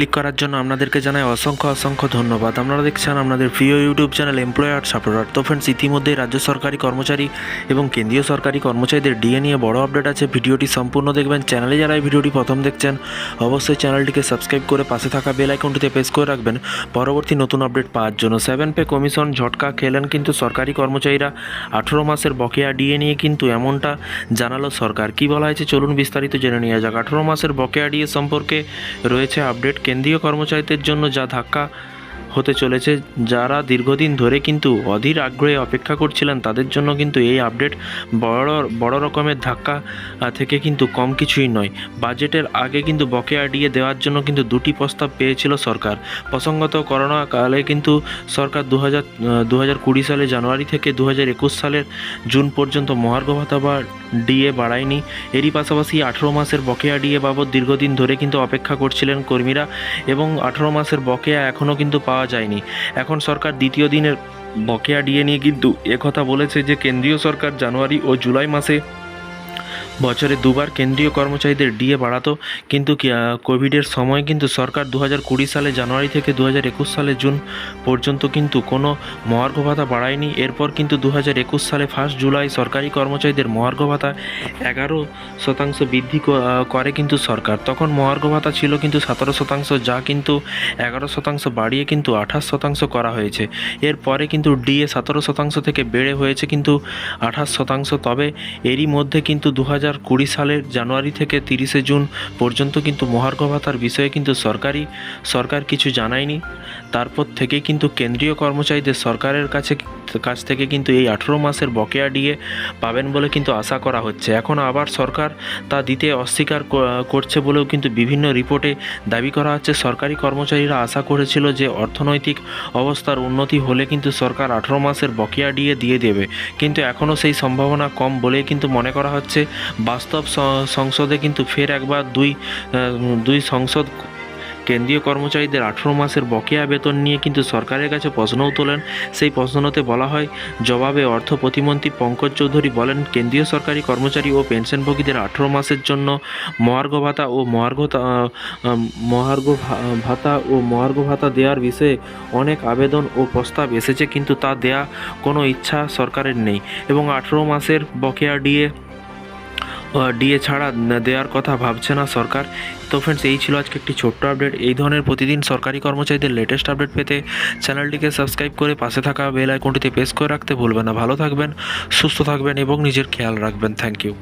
Click করার জন্য আপনাদেরকে জানাই অসংখ্য অসংখ্য ধন্যবাদ। আপনারা দেখছেন আপনাদের প্রিয় ইউটিউব চ্যানেল এমপ্লয়ার সাপোর্টার তো ফ্রেন্ডস ইতিমধ্যেই রাজ্য সরকারি কর্মচারী এবং কেন্দ্রীয় সরকারি কর্মচারীদের ডিএ নিয়ে বড় আপডেট আছে। ভিডিওটি সম্পূর্ণ দেখবেন। চ্যানেলে যারা এই ভিডিওটি প্রথম দেখছেন, অবশ্যই চ্যানেলটিকে সাবস্ক্রাইব করে পাশে থাকা বেল আইকনটিতে প্রেস করে রাখবেন। পরবর্তী নতুন আপডেট পাওয়ার জন্য সেভেন পে কমিশন ঝটকা খেলেন কিন্তু সরকারি কর্মচারীরা। আঠেরো মাসের বকেয়া ডিএ নিয়ে কিন্তু এমনটা জানালো সরকার। কি বলা হয়েছে? চলুন বিস্তারিত জেনে নেওয়া যাক। আঠেরো মাসের বকেয়া ডিএ সম্পর্কে রয়েছে আপডেট কেন্দ্রীয় কর্মচারীদের জন্য যা ধাক্কা হতে চলেছে। যারা দীর্ঘদিন ধরে কিন্তু অধীর আগ্রহে অপেক্ষা করছিলেন, তাদের জন্য কিন্তু এই আপডেট বড় বড় রকমের ধাক্কা থেকে কিন্তু কম কিছুই নয়। বাজেটের আগে কিন্তু বকেয়া ডিএ দেওয়ার জন্য কিন্তু দুটি প্রস্তাব পেয়েছিল সরকার। প্রসঙ্গত করোনা কালে কিন্তু সরকার দু হাজার দু হাজার কুড়ি সালে জানুয়ারি থেকে দু হাজার একুশ সালের জুন পর্যন্ত মহার্ঘ ভাতা বা ডিএ বাড়ায়নি। এরই পাশাপাশি আঠেরো মাসের বকেয়া ডিএ বাবদ দীর্ঘদিন ধরে কিন্তু অপেক্ষা করছিলেন কর্মীরা এবং আঠেরো মাসের বকেয়া এখনও কিন্তু পাওয়া যায়নি। এখন সরকার দ্বিতীয় দিনের বকেয়া ডিএ নিয়ে কিন্তু একথা বলেছে যে কেন্দ্রীয় সরকার জানুয়ারি ও জুলাই মাসে বছরে দুবার কেন্দ্রীয় কর্মচারীদের ডিএ বাড়াতো। কিন্তু কোভিডের সময় কিন্তু সরকার দু কুড়ি সালে জানুয়ারি থেকে দু একুশ সালে জুন পর্যন্ত কিন্তু কোনো মহার্ঘ ভাতা বাড়ায়নি। এরপর কিন্তু দু একুশ সালে ফার্স্ট জুলাই সরকারি কর্মচারীদের মহার্ঘ ভাতা এগারো শতাংশ বৃদ্ধি করে কিন্তু সরকার। তখন মহার্ঘ ভাতা ছিল কিন্তু সতেরো শতাংশ, যা কিন্তু এগারো শতাংশ বাড়িয়ে কিন্তু আঠাশ শতাংশ করা হয়েছে। এরপরে কিন্তু ডিএ সতেরো শতাংশ থেকে বেড়ে হয়েছে কিন্তু আঠাশ শতাংশ। তবে এরই মধ্যে কিন্তু দু হাজার কুড়ি সালের জানুয়ারি থেকে তিরিশে জুন পর্যন্ত কিন্তু মহার্ঘ ভাতার বিষয়ে কিন্তু সরকারি, সরকার কিছু জানায়নি। তারপর থেকে কিন্তু কেন্দ্রীয় কর্মচারীদের সরকারের কাছে, কাছ থেকে কিন্তু এই আঠেরো মাসের বকেয়া ডিএ পাবেন বলে কিন্তু আশা করা হচ্ছে। এখন আবার সরকার তা দিতে অস্বীকার করছে বলেও কিন্তু বিভিন্ন রিপোর্টে দাবি করা হচ্ছে। সরকারি কর্মচারীরা আশা করেছিল যে অর্থনৈতিক অবস্থার উন্নতি হলে কিন্তু সরকার আঠেরো মাসের বকেয়া ডিএ দিয়ে দেবে। কিন্তু এখনও সেই সম্ভাবনা কম বলেই কিন্তু মনে করা হচ্ছে। বাস্তব সংসদে কিন্তু ফের একবার দুই দুই সংসদ কেন্দ্রীয় কর্মচারীদের আঠেরো মাসের বকেয়া বেতন নিয়ে কিন্তু সরকারের কাছে প্রশ্নও তোলেন। সেই প্রশ্নতে বলা হয়, জবাবে অর্থ প্রতিমন্ত্রী পঙ্কজ চৌধুরী বলেন, কেন্দ্রীয় সরকারি কর্মচারী ও পেনশনভোগীদের আঠেরো মাসের জন্য মহার্ঘ ভাতা ও মহার্ঘ মহার্ঘ ভাতা ও মহার্ঘ ভাতা দেওয়ার বিষয়ে অনেক আবেদন ও প্রস্তাব এসেছে, কিন্তু তা দেয়া কোনো ইচ্ছা সরকারের নেই। এবং আঠেরো মাসের বকেয়া ডিএ ডিএ ছাড়া দেওয়ার কথা ভাবছে না সরকার। তো ফ্রেন্ডস এই ছিল আজকে একটি ছোট্ট আপডেট এই ধরনের প্রতিদিন সরকারি কর্মচারীদের লেটেস্ট আপডেট পেতে চ্যানেলটিকে সাবস্ক্রাইব করে পাশে থাকা বেল আইকনটিতে প্রেস করে রাখতে ভুলবেন না। ভালো থাকবেন, সুস্থ থাকবেন এবং নিজের খেয়াল রাখবেন। Thank you